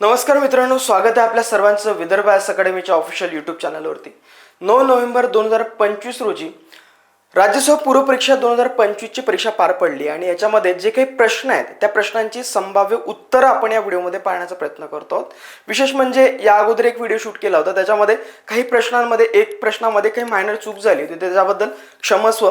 नमस्कार मित्रांनो स्वागत आहे आपल्या सर्वांचं विदर्भ एस अकॅडमीच्या ऑफिशियल यूट्यूब चॅनलवरती. नऊ नोव्हेंबर दोन हजार पंचवीस रोजी राज्यसभा पूर्वपरीक्षा दोन हजार पंचवीसची परीक्षा पार पडली आणि याच्यामध्ये जे काही प्रश्न आहेत त्या प्रश्नांची संभाव्य उत्तरं आपण या व्हिडिओमध्ये पाहण्याचा प्रयत्न करतो आहोत. विशेष म्हणजे या अगोदर एक व्हिडिओ शूट केला होता त्याच्यामध्ये काही प्रश्नांमध्ये एक प्रश्नामध्ये काही मायनर चूक झाली होती त्याच्याबद्दल क्षमस्व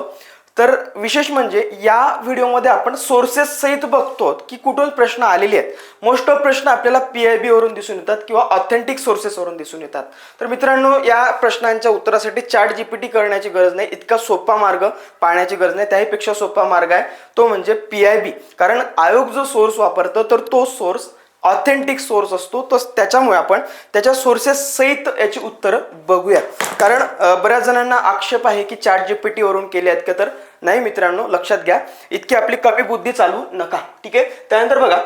तर विशेष म्हणजे या व्हिडिओमध्ये आपण सोर्सेस सहित बघतो की कुठून प्रश्न आलेले आहेत. मोस्ट ऑफ प्रश्न आपल्याला पी आय बीवरून दिसून येतात किंवा ऑथेंटिक सोर्सेसवरून दिसून येतात. तर मित्रांनो या प्रश्नांच्या उत्तरासाठी चॅट जीपीटी करण्याची गरज नाही. इतका सोपा मार्ग पाहण्याची गरज नाही. त्याहीपेक्षा सोपा मार्ग आहे तो म्हणजे पी आय बी कारण आयोग जो सोर्स वापरतो तर तो सोर्स ऑथेंटिक सोर्स असतो. तर त्याच्यामुळे आपण त्याच्या सोर्सेस सहित याची उत्तरं बघूया कारण बऱ्याच जणांना आक्षेप आहे की चॅट जीपीटी वरून केले आहेत का तर? नाही मित्रांनो लक्षात घ्या. इतकी आपली कमी बुद्धी चालू नका. ठीक आहे? त्यानंतर बघा.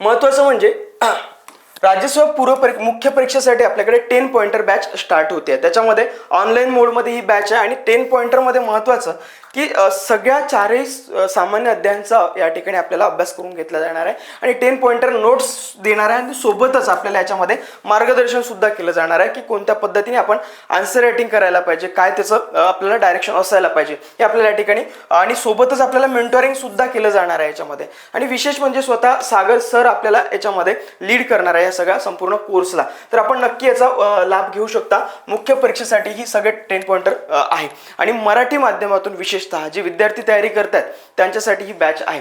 महत्वाचं म्हणजे राज्यसभा पूर्व परी मुख्य परीक्षेसाठी आपल्याकडे टेन पॉइंटर बॅच स्टार्ट होते. त्याच्यामध्ये ऑनलाईन मोडमध्ये ही बॅच आहे आणि टेन पॉइंटरमध्ये महत्त्वाचं की सगळ्या चारही सामान्य अध्यायांचा या ठिकाणी आपल्याला अभ्यास करून घेतला जाणार आहे. आणि टेन पॉइंटर नोट्स देणार आहे आणि सोबतच आपल्याला याच्यामध्ये मार्गदर्शन सुद्धा केलं जाणार आहे की कोणत्या पद्धतीने आपण आन्सर रायटिंग करायला पाहिजे काय त्याचं आपल्याला डायरेक्शन असायला पाहिजे हे आपल्याला या ठिकाणी आणि सोबतच आपल्याला मेंटॉरिंग सुद्धा केलं जाणार आहे याच्यामध्ये. आणि विशेष म्हणजे स्वतः सागर सर आपल्याला याच्यामध्ये लीड करणार आहे या सगळ्या संपूर्ण कोर्सला तर आपण नक्की याचा लाभ घेऊ शकता. मुख्य परीक्षेसाठी ही सगळे टेन पॉइंटर आहे. आणि मराठी माध्यमातून विशेष विशेषतः जे विद्यार्थी तयारी करतात त्यांच्यासाठी ही बॅच आहे.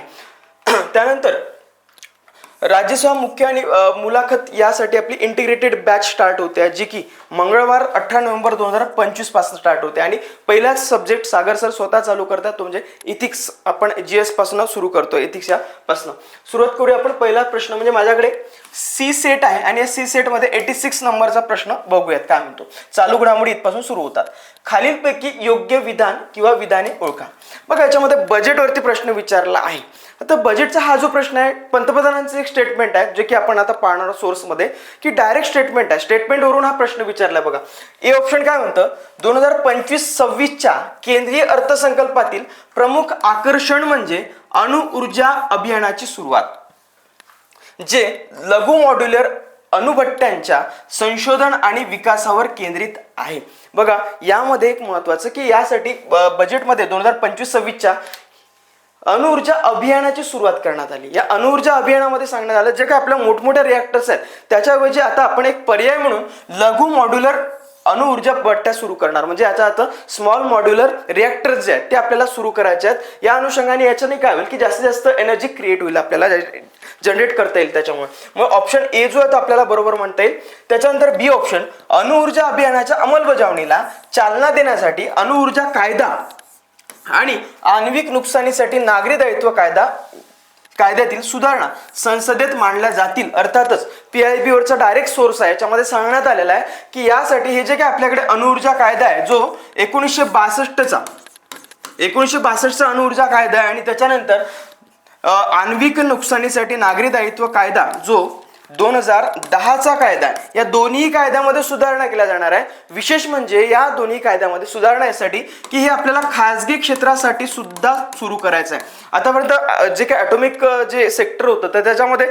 त्यानंतर राज्यसभा मुख्य आणि मुलाखत यासाठी आपली इंटिग्रेटेड बॅच स्टार्ट होते जी की मंगळवार अठरा नोव्हेंबर दोन हजार पंचवीसपासून स्टार्ट होते. आणि पहिलाच सब्जेक्ट सागर सर स्वतः चालू करतात तो म्हणजे इथिक्स आपण जी एसपासून सुरू करतो इथिक्स या पासून. सुरुवात करूया आपण. पहिला प्रश्न म्हणजे माझ्याकडे सी सेट आहे आणि या सी सेटमध्ये एटी सिक्स नंबरचा प्रश्न बघूयात काय म्हणतो. चालू घडामोडी इथपासून सुरू होतात. खालीलपैकी योग्य विधान किंवा विधाने ओळखा. बघा याच्यामध्ये बजेटवरती प्रश्न विचारला आहे. आता बजेटचा हा जो प्रश्न आहे पंतप्रधानांचं एक स्टेटमेंट आहे जे की आपण आता पाहणार सोर्समध्ये की डायरेक्ट स्टेटमेंट आहे. स्टेटमेंटवरून हा प्रश्न विचारला बघा. ए ऑप्शन काय म्हणतं? दोन हजार पंचवीस सव्वीसच्या केंद्रीय अर्थसंकल्पातील प्रमुख आकर्षण म्हणजे अणुऊर्जा अभियानाची सुरुवात जे लघु मॉड्युलर अणुभट्ट्यांच्या संशोधन आणि विकासावर केंद्रित आहे. बघा यामध्ये एक महत्वाचं की यासाठी बजेटमध्ये दोन हजार पंचवीस सव्वीसच्या अणुऊर्जा अभियानाची सुरुवात करण्यात आली. या अणुऊर्जा अभियानामध्ये सांगण्यात आलं जे काही आपल्या मोठमोठ्या रिॲक्टर्स आहेत त्याच्याऐवजी आता आपण एक पर्याय म्हणून लघु मॉड्युलर अणुऊर्जा भट्ट्या सुरू करणार. म्हणजे याचा अर्थ स्मॉल मॉड्युलर रिॲक्टर्स जे आहेत ते आपल्याला सुरू करायचे आहेत. या अनुषंगाने याच्याने काय होईल की जास्तीत जास्त एनर्जी क्रिएट होईल आपल्याला जनरेट करता येईल त्याच्यामुळे. मग ऑप्शन ए जो आहे तो आपल्याला बरोबर म्हणता येईल. त्याच्यानंतर बी ऑप्शन अणुऊर्जा अभियानाच्या अंमलबजावणीला चालना देण्यासाठी अणुऊर्जा कायदा आणि आण्विक नुकसानीसाठी नागरी दायित्व कायदा कायद्यातील सुधारणा संसदेत मांडल्या जातील. अर्थातच पी आय बी वरचा डायरेक्ट सोर्स आहे. याच्यामध्ये सांगण्यात आलेला आहे की यासाठी हे जे काही आपल्याकडे अणुऊर्जा कायदा आहे जो एकोणीसशे बासष्टचा एकोणीसशे बासष्टचा अणुऊर्जा कायदा आहे आणि त्याच्यानंतर आण्विक नुकसानीसाठी नागरी दायित्व कायदा जो दोन हजार दहाचा कायदा या दोन्ही कायद्यामध्ये सुधारणा केल्या जाणार आहे. विशेष म्हणजे या दोन्ही कायद्यामध्ये सुधारणा यासाठी की हे आपल्याला खाजगी क्षेत्रासाठी सुद्धा सुरू करायचं आहे आतापर्यंत जे काही ॲटॉमिक जे सेक्टर होतं तर त्याच्यामध्ये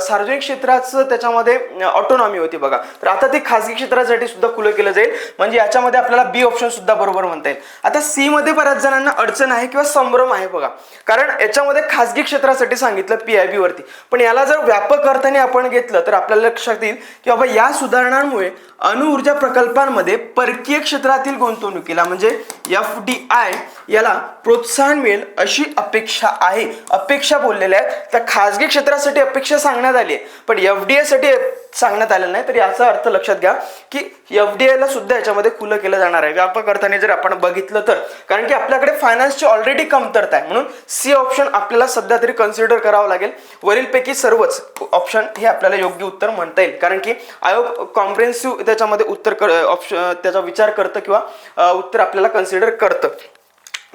सार्वजनिक क्षेत्राचं त्याच्यामध्ये ऑटोनॉमी होती बघा. तर आता ते खाजगी क्षेत्रासाठी सुद्धा खुलं केलं जाईल. म्हणजे याच्यामध्ये आपल्याला बी ऑप्शन सुद्धा बरोबर म्हणता येईल. आता सी मध्ये बऱ्याच जणांना अडचण आहे किंवा संभ्रम आहे बघा. कारण याच्यामध्ये खाजगी क्षेत्रासाठी सांगितलं पी आय बी वरती. पण याला जर व्यापक अर्थाने आपण घेतलं तर आपल्याला लक्षात येईल की बाबा या सुधारणांमुळे अणुऊर्जा प्रकल्पांमध्ये परकीय क्षेत्रातील गुंतवणुकीला म्हणजे एफ डी आय याला प्रोत्साहन मिळेल अशी अपेक्षा आहे. अपेक्षा बोललेल्या आहेत. तर खाजगी क्षेत्रासाठी अपेक्षा सांगण्यात आली आहे. पण एफ डी साठी सांगण्यात आलेलं नाही. तर याचा अर्थ लक्षात घ्या की एफ डी आयला सुद्धा याच्यामध्ये खुलं केलं जाणार आहे. व्यापक अर्थाने जर आपण बघितलं तर. कारण की आपल्याकडे फायनान्सची ऑलरेडी कमतरता आहे. म्हणून सी ऑप्शन आपल्याला सध्या तरी कन्सिडर करावं लागेल. वरीलपैकी सर्वच ऑप्शन हे आपल्याला योग्य उत्तर म्हणता येईल. कारण की आयोग कॉम्प्रेन्सिव्ह त्याच्यामध्ये उत्तर ऑप्शन त्याचा विचार करतं किंवा उत्तर आपल्याला कन्सिडर करतं.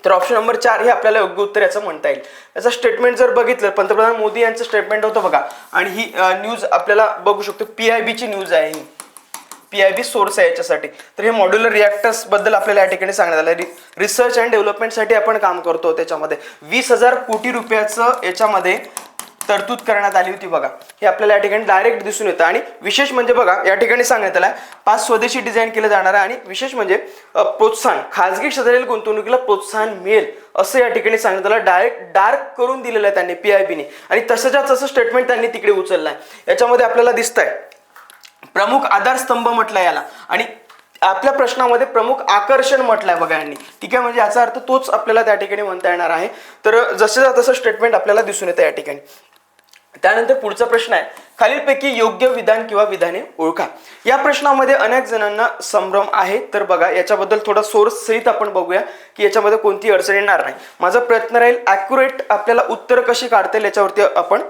तर ऑप्शन नंबर चार हे आपल्याला योग्य उत्तर याचं म्हणता येईल. याचं स्टेटमेंट जर बघितलं पंतप्रधान मोदी यांचं स्टेटमेंट होतं बघा. आणि ही न्यूज आपल्याला बघू शकतो पी आय बीची न्यूज आहे ही. पी आय बी सोर्स आहे याच्यासाठी. तर हे मॉड्युलर रिॲक्टर्सबद्दल आपल्याला या ठिकाणी सांगण्यात आलं. रि रिसर्च अँड डेव्हलपमेंटसाठी आपण काम करतो त्याच्यामध्ये. वीस हजार कोटी रुपयाचं याच्यामध्ये तरतूद करण्यात आली होती बघा. हे आपल्याला या ठिकाणी डायरेक्ट दिसून येतं. आणि विशेष म्हणजे बघा या ठिकाणी सांगण्यात आलं पाच स्वदेशी डिझाईन केलं जाणार आहे. आणि विशेष म्हणजे प्रोत्साहन खाजगी क्षेत्रातील गुंतवणुकीला प्रोत्साहन मिळेल असं या ठिकाणी सांगण्यात आलं डायरेक्ट डार्क करून दिलेलं आहे त्यांनी पीआयबीने आणि तसंच्या तसं स्टेटमेंट त्यांनी तिकडे उचललं आहे याच्यामध्ये आपल्याला दिसत आहे प्रमुख आधारस्तंभ म्हटलं याला. आणि आपल्या प्रश्नामध्ये प्रमुख आकर्षण म्हटलंय बघा यांनी. ठीक आहे म्हणजे याचा अर्थ तोच आपल्याला त्या ठिकाणी म्हणता येणार आहे. तर जसे तसं स्टेटमेंट आपल्याला दिसून येतं या ठिकाणी. त्यानंतर पुढचा प्रश्न आहे. खालीलपैकी योग्य विधान किंवा विधाने ओळखा. या प्रश्नामध्ये अनेक जणांना संभ्रम आहे. तर बघा याच्याबद्दल थोडा सोर्स सहित आपण बघूया की याच्यामध्ये कोणती अडचण येणार नाही. माझा प्रयत्न राहील ॲक्युरेट आपल्याला उत्तर कशी काढता येईल याच्यावरती आपण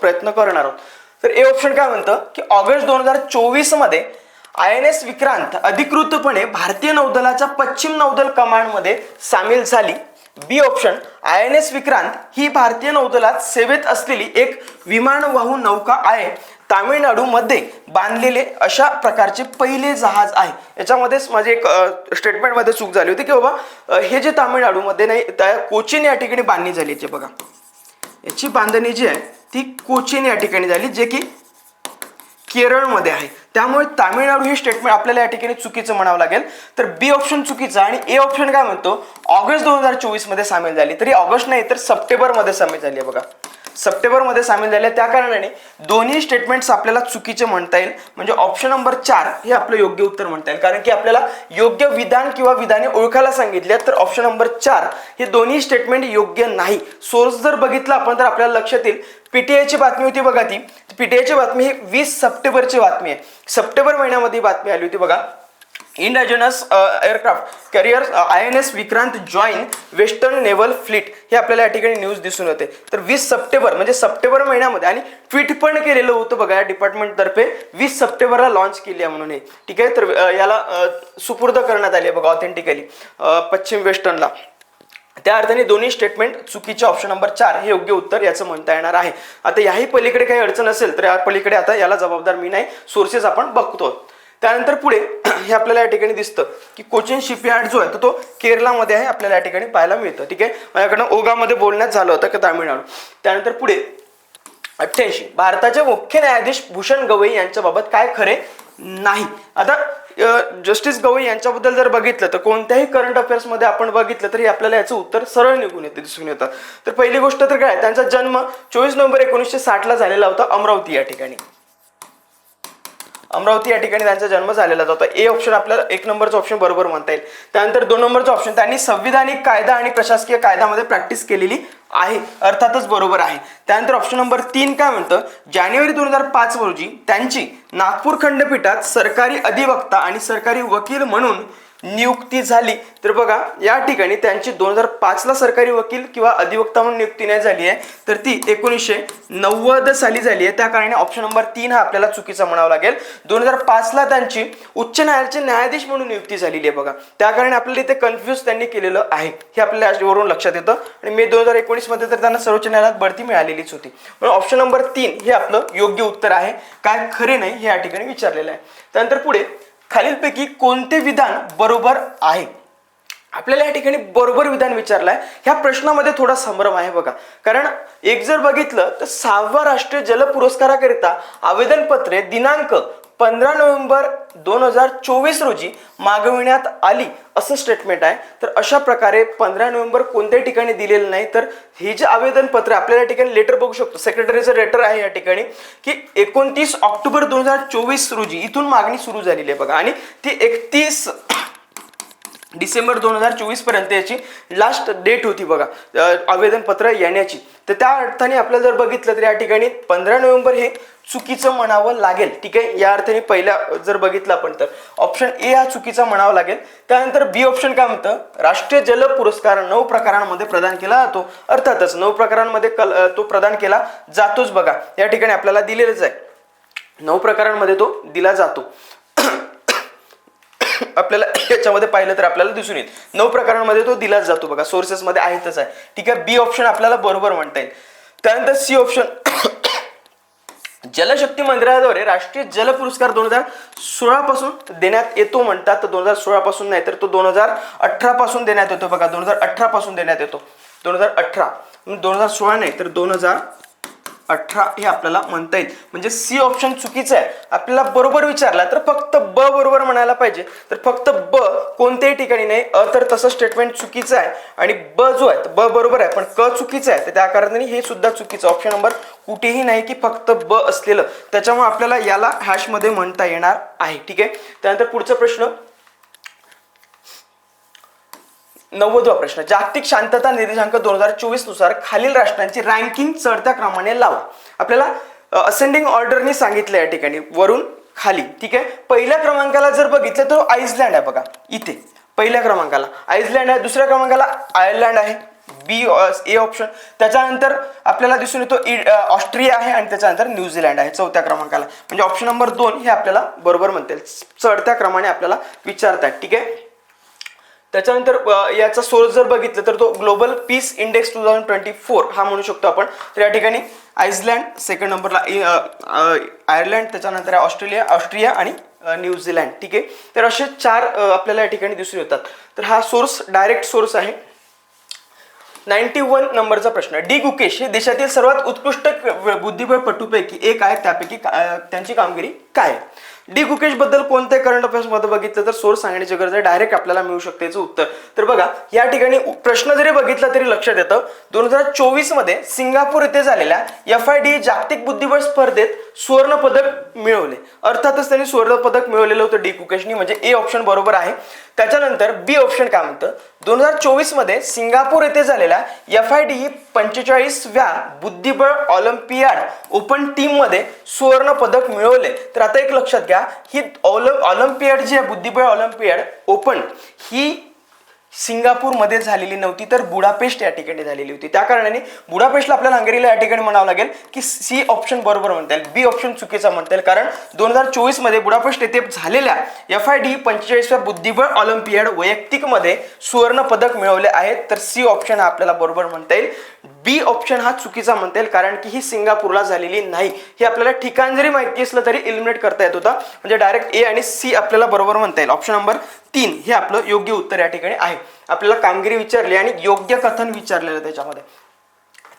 प्रयत्न करणार आहोत. तर ए ऑप्शन काय म्हणतं की ऑगस्ट दोन हजार चोवीसमध्ये आय एन एस विक्रांत अधिकृतपणे भारतीय नौदलाच्या पश्चिम नौदल कमांडमध्ये सामील झाली. B option I N S Vikrant ही भारतीय नौदलात सेवेत असलेली एक विमानवाहू नौका आहे. तामिळनाडूमध्ये बांधलेले अशा प्रकारचे पहिले जहाज आहे. याच्यामध्येच माझी एक स्टेटमेंटमध्ये चूक झाली होती की बाबा हे जे तामिळनाडूमध्ये नाही त्या कोचीन या ठिकाणी बांधणी झाली याची बघा. याची बांधणी जी आहे ती कोचीन या ठिकाणी झाली जे की केरळमध्ये आहे त्यामुळे तामिळनाडू ही स्टेटमेंट आपल्याला या ठिकाणी चुकीचं म्हणावं लागेल. तर बी ऑप्शन चुकीचं आणि ए ऑप्शन काय म्हणतो? ऑगस्ट दोन हजार चोवीसमध्ये सामील झाली. तरी ऑगस्ट नाही तर सप्टेंबरमध्ये सामील झाली आहे बघा. सप्टेंबरमध्ये सामील झाले. त्या कारणाने दोन्ही स्टेटमेंट्स आपल्याला चुकीचे म्हणता येईल. म्हणजे ऑप्शन नंबर चार हे आपलं योग्य उत्तर म्हणता येईल. कारण की आपल्याला योग्य विधान किंवा विधाने ओळखायला सांगितले तर ऑप्शन नंबर चार हे दोन्ही स्टेटमेंट योग्य नाही. सोर्स जर बघितला आपण तर आपल्याला लक्षात येईल. पीटीआयची बातमी होती बघा ती. पीटीआयची बातमी ही वीस सप्टेंबरची बातमी आहे. सप्टेंबर महिन्यामध्ये बातमी आली होती बघा. Indigenous aircraft carrier I N S Vikrant join western naval fleet हे आपल्याला या ठिकाणी न्यूज दिसून येते. तर वीस सप्टेंबर म्हणजे सप्टेंबर महिन्यामध्ये आणि ट्विट पण केलेलं होतं बघा या डिपार्टमेंटतर्फे वीस सप्टेंबरला लॉन्च केली आहे म्हणून हे. ठीक आहे? तर याला सुपूर्द करण्यात आली आहे बघा ऑथेंटिकली पश्चिम वेस्टर्नला त्या अर्थाने दोन्ही स्टेटमेंट चुकीचे ऑप्शन नंबर चार हे योग्य उत्तर याचं म्हणता येणार आहे. आता याही पलीकडे काही अडचण असेल तर या पलीकडे आता याला जबाबदार मी नाही. सोर्सेस आपण बघतो त्यानंतर पुढे हे आपल्याला या ठिकाणी दिसतं की कोचिन शिपयार्ड जो आहे तर तो केरळामध्ये आहे आपल्याला या ठिकाणी पाहायला मिळतं ठीक आहे? माझ्याकडनं ओगामध्ये बोलण्यात झालं होतं की तामिळनाडू? त्यानंतर पुढे अठ्ठ्याऐंशी. भारताचे मुख्य न्यायाधीश भूषण गवई यांच्याबाबत काय खरे? नाही. आता जस्टिस गवई यांच्याबद्दल जर बघितलं तर कोणत्याही करंट अफेअर्समध्ये आपण बघितलं तरी आपल्याला याचं उत्तर सरळ निघून येते दिसून येतं. तर पहिली गोष्ट तर काय? त्यांचा जन्म चोवीस नोव्हेंबर एकोणीसशे साठला झालेला होता अमरावती या ठिकाणी. अमरावती या ठिकाणी त्यांचा जन्म झालेला होता ए ऑप्शन आपल्याला एक नंबरचा ऑप्शन बरोबर म्हणता येईल. त्यानंतर दोन नंबरचा ऑप्शन त्यांनी संविधानिक कायदा आणि प्रशासकीय कायद्यामध्ये प्रॅक्टिस केलेली आहे. अर्थातच बरोबर आहे. त्यानंतर ऑप्शन नंबर तीन काय म्हणतं? जानेवारी दोन हजार पाच रोजी त्यांची नागपूर खंडपीठात सरकारी अधिवक्ता आणि सरकारी वकील म्हणून नियुक्ती झाली. तर बघा या ठिकाणी त्यांची दोन हजार पाचला सरकारी वकील किंवा अधिवक्ता म्हणून नियुक्ती नाही झाली आहे. तर ती एकोणीसशे नव्वद साली झाली आहे. त्या कारणाने ऑप्शन नंबर तीन हा आपल्याला चुकीचा म्हणावा लागेल. दोन हजार पाचला त्यांची उच्च न्यायालयाचे न्यायाधीश म्हणून नियुक्ती झालेली आहे बघा. त्या कारणाने आपल्याला इथे कन्फ्युज त्यांनी केलेलं आहे. हे आपल्याला वरून लक्षात येतं. आणि मे दोन हजार एकोणीसमध्ये तर त्यांना सर्वोच्च न्यायालयात बढती मिळालेलीच होती. म्हणून ऑप्शन नंबर तीन हे आपलं योग्य उत्तर आहे. काय खरे नाही हे या ठिकाणी विचारलेलं आहे. त्यानंतर पुढे खालीलपैकी कोणते विधान बरोबर आहे? आपल्याला या ठिकाणी बरोबर विधान विचारलंय. ह्या प्रश्नामध्ये थोडा संभ्रम आहे बघा. कारण एक जर बघितलं तर सहावा राष्ट्रीय जल पुरस्काराकरिता आवेदनपत्रे दिनांक पंधरा नोव्हेंबर दोन हजार चोवीस रोजी मागविण्यात आली असं स्टेटमेंट आहे. तर अशा प्रकारे पंधरा नोव्हेंबर कोणत्याही ठिकाणी दिलेलं नाही तर हे जे आवेदनपत्र आपल्याला या ठिकाणी लेटर बघू शकतो. सेक्रेटरीचं लेटर आहे या ठिकाणी की एकोणतीस ऑक्टोबर दोन हजार चोवीस रोजी इथून मागणी सुरू झालेली आहे बघा. आणि ती एकतीस डिसेंबर दोन हजार चोवीसपर्यंत याची लास्ट डेट होती बघा आवेदनपत्र येण्याची. तर त्या अर्थाने आपल्याला जर बघितलं तर या ठिकाणी पंधरा नोव्हेंबर हे चुकीचं म्हणावं लागेल. ठीक आहे? या अर्थाने पहिल्या जर बघितलं आपण तर. ऑप्शन ए हा चुकीचा म्हणावा लागेल. त्यानंतर बी ऑप्शन काय म्हणतं? राष्ट्रीय जल पुरस्कार नऊ प्रकारांमध्ये प्रदान केला जातो. अर्थातच नऊ प्रकारांमध्ये कल तो प्रदान केला जातोच बघा. या ठिकाणी आपल्याला दिलेलंच आहे. नऊ प्रकारांमध्ये तो दिला जातो. आपल्याला याच्यामध्ये पाहिलं तर आपल्याला दिसून येईल. नऊ प्रकारांमध्ये तो दिलाच जातो बघा. सोर्सेसमध्ये आहेतच आहे. ठीक आहे? बी ऑप्शन आपल्याला बरोबर म्हणता येईल. त्यानंतर सी ऑप्शन जलशक्ती मंत्रालयाद्वारे राष्ट्रीय जल पुरस्कार दोन हजार सोळा पासून देण्यात येतो म्हणतात. तर दोन हजार सोळा पासून नाही तर तो दोन हजार अठरा पासून देण्यात येतो बघा. दोन हजार अठरा पासून देण्यात येतो. दोन हजार अठरा. दोन हजार सोळा नाही तर दोन हजार अठरा हे आपल्याला म्हणता येईल. म्हणजे सी ऑप्शन चुकीचं आहे. आपल्याला बरोबर विचारला तर फक्त ब बरोबर म्हणायला पाहिजे. तर फक्त ब कोणत्याही ठिकाणी नाही. अ तर तसं स्टेटमेंट चुकीचं आहे. आणि ब जो आहे ब बरोबर आहे. पण क चुकीचं आहे तर त्या कारणाने हे सुद्धा चुकीचं ऑप्शन नंबर कुठेही नाही की फक्त ब असलेलं. त्याच्यामुळे आपल्याला याला हॅशमध्ये म्हणता येणार आहे. ठीक आहे? त्यानंतर पुढचा प्रश्न नव्वदवा प्रश्न. जागतिक शांतता निर्देशांक दोन हजार चोवीसनुसार खालील राष्ट्रांची रँकिंग चढत्या क्रमाने लावा. आपल्याला असेंडिंग ऑर्डरने सांगितलं या ठिकाणी. वरून खाली. ठीक आहे? पहिल्या क्रमांकाला जर बघितलं तर आईसलँड आहे बघा. इथे. पहिल्या क्रमांकाला. आईसलँड आहे. दुसऱ्या क्रमांकाला आयर्लंड आहे. बी ए ऑप्शन त्याच्यानंतर आपल्याला दिसून येतो ऑस्ट्रिया आहे आणि त्याच्यानंतर न्यूझीलंड आहे. चौथ्या क्रमांकाला. म्हणजे ऑप्शन नंबर दोन हे आपल्याला बरोबर म्हणता येईल चढत्या क्रमाने आपल्याला विचारतात ठीक आहे? त्याच्यानंतर याचा सोर्स जर बघितलं तर तो global peace index two thousand twenty four हा म्हणू शकतो आपण. तर या ठिकाणी आईसलँड सेकंड नंबरला आयर्लंड त्याच्यानंतर आहे ऑस्ट्रेलिया ऑस्ट्रिया आणि न्यूझीलँड. ठीक आहे? तर असे चार आपल्याला या ठिकाणी दिसून येतात. तर हा सोर्स डायरेक्ट सोर्स आहे. नाईन्टी वन नंबरचा प्रश्न डी गुकेश हे देशातील सर्वात उत्कृष्ट क- बुद्धिबळपटूपैकी एक आहे त्यापैकी त्यांची कामगिरी काय आहे? डी कुकेशबद्दल कोणत्या करंट अफेअर्समध्ये बघितलं तर सोर्स सांगण्याची गरज आहे. डायरेक्ट आपल्याला मिळू शकते याचं उत्तर. तर बघा या ठिकाणी प्रश्न जरी बघितला तरी लक्षात येतं. दोन हजार चोवीसमध्ये सिंगापूर येथे झालेल्या एफ आय डी जागतिक बुद्धिबळ स्पर्धेत सुवर्ण पदक मिळवले. अर्थातच त्यांनी सुवर्ण पदक मिळवलेलं होतं डी कुकेशनी म्हणजे ए ऑप्शन बरोबर आहे. त्याच्यानंतर बी ऑप्शन काय म्हणतं? दोन हजार चोवीसमध्ये सिंगापूर येथे झालेल्या एफ आय डी पंचेचाळीसव्या बुद्धिबळ ऑलिम्पियाड ओपन टीममध्ये सुवर्णपदक सुवर्ण पदक मिळवले. तर आता एक लक्षात घ्या ही ऑलिम ऑलिम्पियाड जी आहे बुद्धिबळ ऑलिम्पियाड ओपन ही सिंगापूरमध्ये झालेली नव्हती तर बुडापेस्ट या ठिकाणी झालेली होती. त्या कारणाने बुडापेस्टला आपल्याला हंगेरीला या ठिकाणी म्हणावं लागेल की सी ऑप्शन बरोबर म्हणता येईल बी ऑप्शन चुकीचा म्हणता येईल. कारण दोन हजार चोवीसमध्ये बुडापेस्ट येथे झालेल्या एफ आय डी पंचेचाळीसव्या बुद्धिबळ ऑलिम्पियड वैयक्तिकमध्ये सुवर्ण पदक मिळवले आहेत तर सी ऑप्शन हा आपल्याला बरोबर म्हणता येईल. बी ऑप्शन हा चुकीचा म्हणता येईल कारण की ही सिंगापूरला झालेली नाही. हे आपल्याला ठिकाण जरी माहिती असलं तरी इलिमिनेट करता येत होता. म्हणजे डायरेक्ट ए आणि सी आपल्याला बरोबर म्हणता येईल. ऑप्शन नंबर तीन हे आपलं योग्य उत्तर या ठिकाणी आहे. आपल्याला कामगिरी विचारली आणि योग्य कथन विचारलेलं त्याच्यामध्ये.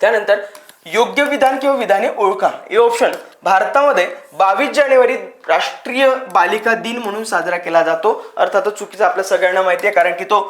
त्यानंतर योग्य विधान किंवा विधाने ओळखा. हे ऑप्शन भारतामध्ये बावीस जानेवारी राष्ट्रीय बालिका दिन म्हणून साजरा केला जातो. अर्थातच चुकीचा आपल्या सगळ्यांना माहिती आहे कारण की तो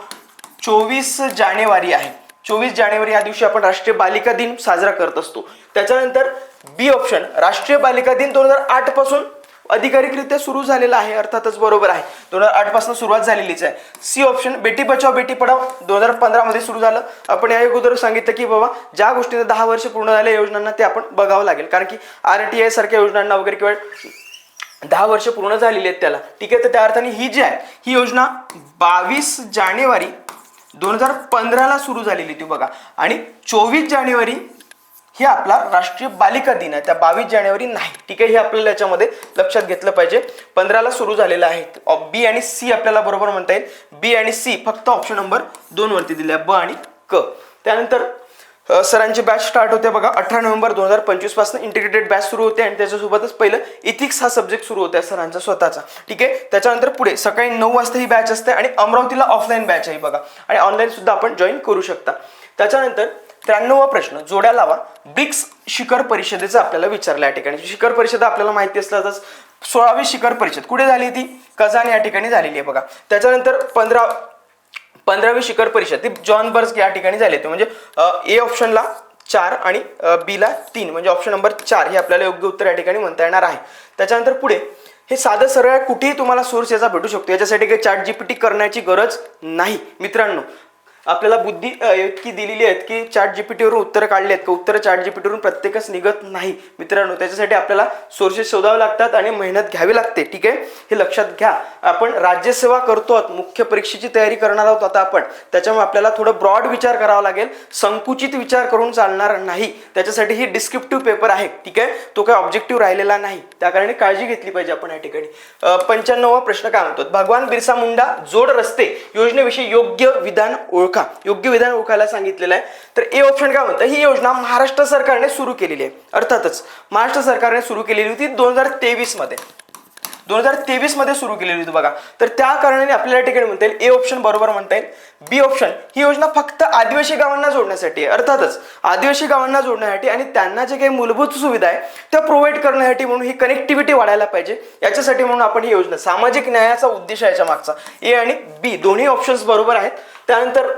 चोवीस जानेवारी आहे. चोवीस जानेवारी या दिवशी आपण राष्ट्रीय बालिका दिन साजरा करत असतो. त्याच्यानंतर बी ऑप्शन राष्ट्रीय बालिका दिन दोन हजार आठपासून अधिकारिकरित्या सुरू झालेला आहे अर्थातच बरोबर आहे. दोन हजार आठपासून सुरुवात झालेलीच आहे. सी ऑप्शन बेटी बचाव बेटी पढाव दोन हजार पंधरा मध्ये सुरू झालं. आपण या अगोदर सांगितलं की बाबा ज्या गोष्टीने दहा वर्ष पूर्ण झाल्या योजनांना ते आपण बघावं लागेल. कारण की आर टी आय सारख्या योजनांना वगैरे किंवा दहा वर्ष पूर्ण झालेली आहेत त्याला. ठीक आहे तर त्या अर्थाने ही जी आहे ही योजना बावीस जानेवारी दोन हजार पंधराला सुरू झालेली ती बघा. आणि चोवीस जानेवारी हे आपला राष्ट्रीय बालिका दिन आहे. त्या बावीस जानेवारी नाही. ठीक आहे हे आपल्याला याच्यामध्ये लक्षात घेतलं पाहिजे. पंधराला सुरू झालेलं आहे. बी आणि सी आपल्याला बरोबर म्हणता येईल. बी आणि सी फक्त ऑप्शन नंबर दोन वरती दिले ब आणि क त्यानंतर सरांची बॅच स्टार्ट होते बघा अठरा नोव्हेंबर दोन हजार पंचवीसपासून इंटिग्रेटेड बॅच सुरू होते आणि त्याच्यासोबतच पहिलं इथिक्स हा सब्जेक्ट सुरू होता सरांचा स्वतःचा. ठीक आहे? त्याच्यानंतर पुढे सकाळी नऊ वाजता ही बॅच असते आणि अमरावतीला ऑफलाईन बॅच आहे बघा. आणि ऑनलाईन सुद्धा आपण जॉईन करू शकता. त्याच्यानंतर त्र्याण्णवा प्रश्न जोड्या लावा. ब्रिक्स शिखर परिषदेचा आपल्याला विचारला या ठिकाणी. शिखर परिषद आपल्याला माहिती असल्यातच सोळावी शिखर परिषद कुठे झाली ती? कझान या ठिकाणी झालेली आहे बघा. त्याच्यानंतर पंधरा पंधरावी शिखर परिषद ती जॉन बर्ग या ठिकाणी झाली होती. म्हणजे ए ऑप्शनला चार आणि बीला तीन. म्हणजे ऑप्शन नंबर चार हे आपल्याला योग्य उत्तर या ठिकाणी म्हणता येणार आहे. त्याच्यानंतर पुढे हे साधं सरळ कुठेही तुम्हाला सोर्स याचा भेटू शकतो. याच्यासाठी काही चार्ट जीपीटी करण्याची गरज नाही. मित्रांनो आपल्याला बुद्धी इतकी दिलेली आहेत की चार्ट जीपीटीवरून उत्तरं काढली आहेत. का उत्तरं चॅट जीपीटीवरून प्रत्येकच निघत नाही. मित्रांनो त्याच्यासाठी आपल्याला सोर्सेस शोधावे लागतात आणि मेहनत घ्यावी लागते. ठीक आहे? हे लक्षात घ्या. आपण राज्यसेवा करतो आहोत. मुख्य परीक्षेची तयारी करणार आहोत आता आपण. त्याच्यामुळे आपल्याला थोडं ब्रॉड विचार करावा लागेल. संकुचित विचार करून चालणार नाही. त्याच्यासाठी ही डिस्क्रिप्टिव्ह पेपर आहे. ठीक आहे? तो काय ऑब्जेक्टिव्ह राहिलेला नाही. त्या कारणाने काळजी घेतली पाहिजे आपण या ठिकाणी. पंच्याण्णववा प्रश्न काय म्हणतो? भगवान बिरसा मुंडा जोड रस्ते योजनेविषयी योग्य विधान ओळख योग्य विधान ओळखायला सांगितलेलं आहे. तर ए ऑप्शन काय म्हणतं? ही योजना महाराष्ट्र सरकारने सुरू केलेली आहे. अर्थातच महाराष्ट्र सरकारने सुरू केलेली होती दोन हजार तेवीसमध्ये दोन हजार तेवीसमध्ये सुरू केलेली होती बघा. तर त्या कारणाने आपल्याला ठिकाणी म्हणता येईल ए ऑप्शन बरोबर म्हणता येईल. बी ऑप्शन ही योजना फक्त आदिवासी गावांना जोडण्यासाठी आहे. अर्थातच आदिवासी गावांना जोडण्यासाठी आणि त्यांना जे काही मूलभूत सुविधा आहे त्या प्रोव्हाइड करण्यासाठी म्हणून ही कनेक्टिव्हिटी वाढायला पाहिजे. याच्यासाठी म्हणून आपण ही योजना सामाजिक न्यायाचा उद्देश आहे याच्या मागचा. ए आणि बी दोन्ही ऑप्शन्स बरोबर आहेत. त्यानंतर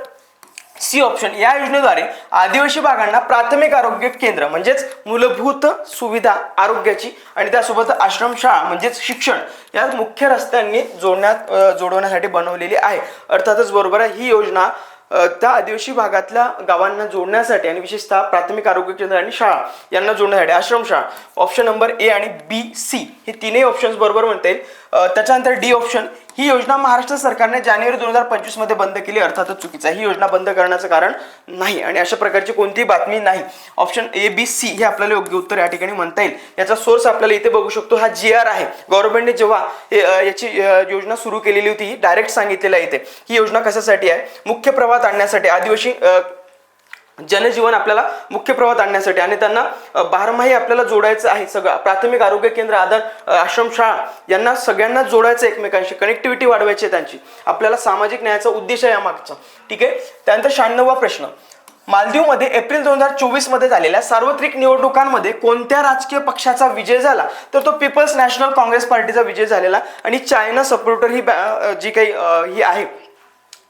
सी ऑप्शन. या योजनेद्वारे आदिवासी भागांना प्राथमिक आरोग्य केंद्र म्हणजेच मूलभूत सुविधा आरोग्याची आणि त्यासोबत आश्रमशाळा म्हणजेच शिक्षण या मुख्य रस्त्यांनी जोडण्यात जोडवण्यासाठी बनवलेली आहे. अर्थातच बरोबर आहे ही योजना त्या आदिवासी भागातल्या गावांना जोडण्यासाठी आणि विशेषतः प्राथमिक आरोग्य केंद्र आणि शाळा यांना जोडण्यासाठी आश्रमशाळा. ऑप्शन नंबर ए आणि बी सी हे तीनही ऑप्शन्स बरोबर म्हणता येईल. त्याच्यानंतर डी ऑप्शन ही योजना महाराष्ट्र सरकारने जानेवारी दोन हजार पंचवीसमध्ये बंद केली अर्थातच चुकीचं आहे. ही योजना बंद करण्याचं कारण नाही आणि अशा प्रकारची कोणतीही बातमी नाही. ऑप्शन ए बी सी हे आपल्याला योग्य उत्तर या ठिकाणी म्हणता येईल. याचा सोर्स आपल्याला इथे बघू शकतो हा जी आर आहे. गव्हर्नमेंटने जेव्हा याची योजना सुरू केलेली होती डायरेक्ट सांगितलेलं आहे इथे. ही योजना कशासाठी आहे? मुख्य प्रवाहात आणण्यासाठी. आदिवासी जनजीवन आपल्याला मुख्य प्रवाहात आणण्यासाठी आणि त्यांना बारमाही आपल्याला जोडायचं आहे सगळं. प्राथमिक आरोग्य केंद्र आधार आश्रमशाळा यांना सगळ्यांना जोडायचं एकमेकांशी. कनेक्टिव्हिटी वाढवायची आहे त्यांची. आपल्याला सामाजिक न्यायाचा उद्देश आहे यामागचा. ठीक आहे? त्यानंतर शहाण्णवा प्रश्न. मालदीवमध्ये एप्रिल दोन हजार चोवीसमध्ये झालेल्या सार्वत्रिक निवडणुकांमध्ये कोणत्या राजकीय पक्षाचा विजय झाला? तर तो पीपल्स नॅशनल काँग्रेस पार्टीचा विजय झालेला आणि चायना सपोर्टर ही बॅ- जी काही ही आहे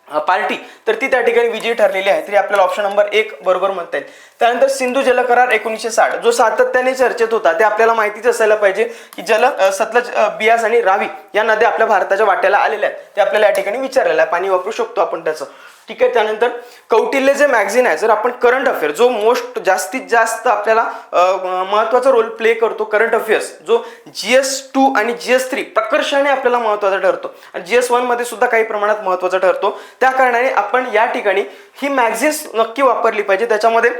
पार्टी तर ती त्या ठिकाणी विजयी ठरलेली आहे. तरी आपल्याला ऑप्शन नंबर एक बरोबर म्हणता येईल. त्यानंतर सिंधू जल करार एकोणीसशे साठ. जो सातत्याने चर्चेत होता ते आपल्याला माहितीच असायला पाहिजे की जल सतलज बियास आणि रावी या नद्या आपल्या भारताच्या वाट्याला आलेल्या आहेत. ते आपल्याला या ठिकाणी विचारलेलं आहे. पाणी वापरू शकतो आपण त्याचं. ठीक आहे त्यानंतर कौटिल्य जे मॅगझिन आहे जर आपण करंट अफेअर जो मोस्ट जास्तीत जास्त आपल्याला महत्त्वाचा महत्त्वाचा रोल प्ले करतो करंट अफेअर्स जो जी एस टू आणि जी एस थ्री प्रकर्षाने आपल्याला महत्त्वाचा ठरतो आणि जी एस वनमध्ये सुद्धा काही प्रमाणात महत्त्वाचा ठरतो. त्या कारणाने आपण या ठिकाणी ही मॅगझिन्स नक्की वापरली पाहिजे. त्याच्यामध्ये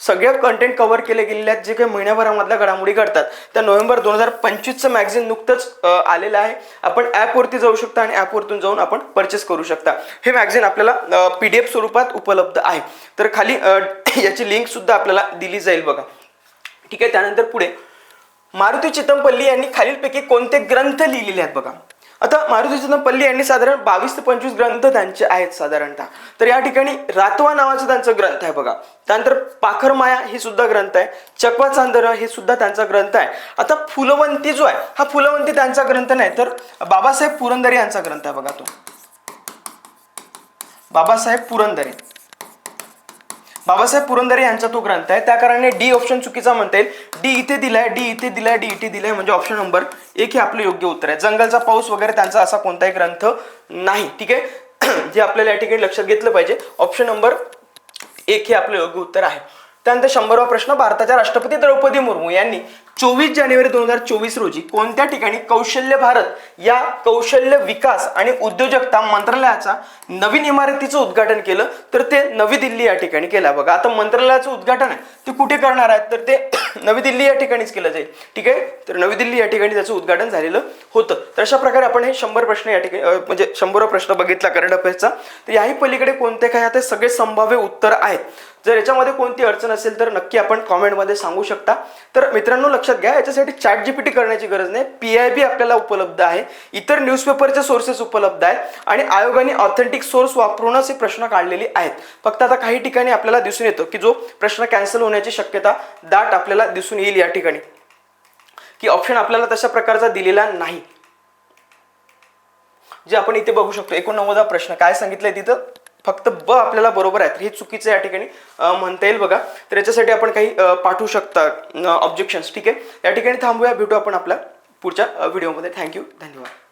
सगळे कंटेंट कव्हर केले गेलेले आहेत जे काही महिन्याभरामधल्या घडामोडी घडतात. त्या नोव्हेंबर दोन हजार पंचवीसचं मॅगझिन नुकतंच आलेलं आहे. आपण ॲपवरती जाऊ शकता आणि ॲपवरतून जाऊन आपण परचेस करू शकता. हे मॅगझिन आपल्याला पी डी एफ स्वरूपात उपलब्ध आहे. तर खाली याची लिंकसुद्धा आपल्याला दिली जाईल बघा. ठीक आहे त्यानंतर पुढे. मारुती चितमपल्ली यांनी खालीलपैकी कोणते ग्रंथ लिहिलेले आहेत बघा. आता मारुती पल्ली यांनी साधारण बावीस ते पंचवीस ग्रंथ त्यांचे आहेत साधारणतः. तर या ठिकाणी रातवा नावाचा त्यांचा ग्रंथ आहे बघा. त्यानंतर पाखरमाया ही सुद्धा ग्रंथ आहे. चकवा चांदर हे सुद्धा त्यांचा ग्रंथ आहे. आता फुलवंती जो आहे हा फुलवंती त्यांचा ग्रंथ नाही तर बाबासाहेब पुरंदरे यांचा ग्रंथ आहे बघा तो. बाबासाहेब पुरंदरे. बाबासाहेब पुरंदरे यांचा तो ग्रंथ आहे. त्या कारणाने डी ऑप्शन चुकीचा म्हणता येईल. डी इथे दिलाय डी इथे दिलाय डी इथे दिलाय म्हणजे ऑप्शन नंबर एक हे आपलं योग्य उत्तर आहे. जंगलचा पाऊस वगैरे त्यांचा असा कोणताही ग्रंथ नाही ठीक आहे? जे आपल्याला या ठिकाणी लक्षात घेतलं पाहिजे. ऑप्शन नंबर एक हे आपलं योग्य उत्तर आहे. त्यानंतर शंभरवा प्रश्न भारताच्या राष्ट्रपती द्रौपदी मुर्मू यांनी चोवीस जानेवारी दोन हजार चोवीस रोजी कोणत्या ठिकाणी कौशल्य भारत या कौशल्य विकास आणि उद्योजकता मंत्रालयाचा नवीन इमारतीचं उद्घाटन केलं तर ते नवी दिल्ली या ठिकाणी केलं. बघा आता मंत्रालयाचं उद्घाटन आहे ते कुठे करणार आहेत? तर ते नवी दिल्ली या ठिकाणीच केलं जाईल. ठीक आहे? तर नवी दिल्ली या ठिकाणी त्याचं उद्घाटन झालेलं होतं. तर अशा प्रकारे आपण हे शंभर प्रश्न या ठिकाणी म्हणजे शंभर प्रश्न बघितला करंट अफेअर्सचा तर याही पलीकडे कोणते काय आता सगळे संभाव्य उत्तर आहेत. जर याच्यामध्ये कोणती अडचण असेल तर नक्की आपण कॉमेंटमध्ये सांगू शकता. तर मित्रांनो लक्षात घ्या याच्यासाठी चॅट जीपीटी करण्याची गरज नाही. पी आय बी आपल्याला उपलब्ध आहे. इतर न्यूजपेपरचे सोर्सेस उपलब्ध आहेत. आणि आयोगाने ऑथेंटिक सोर्स वापरूनच हे प्रश्न काढलेले आहेत. फक्त आता काही ठिकाणी आपल्याला दिसून येतं की जो प्रश्न कॅन्सल होण्याची शक्यता दाट आपल्याला दिसून येईल या ठिकाणी. की ऑप्शन आपल्याला तशा प्रकारचा दिलेला नाही. जे आपण इथे बघू शकतो एकोणनव्वदा प्रश्न. काय सांगितलंय तिथं? फक्त ब आपल्याला बरोबर आहे. तर हे चुकीचं या ठिकाणी म्हणता येईल बघा. तर याच्यासाठी आपण काही पाठवू शकता ऑब्जेक्शन्स ठीक आहे? या ठिकाणी थांबूया. भेटू आपण आपल्या पुढच्या व्हिडिओमध्ये थँक्यू धन्यवाद.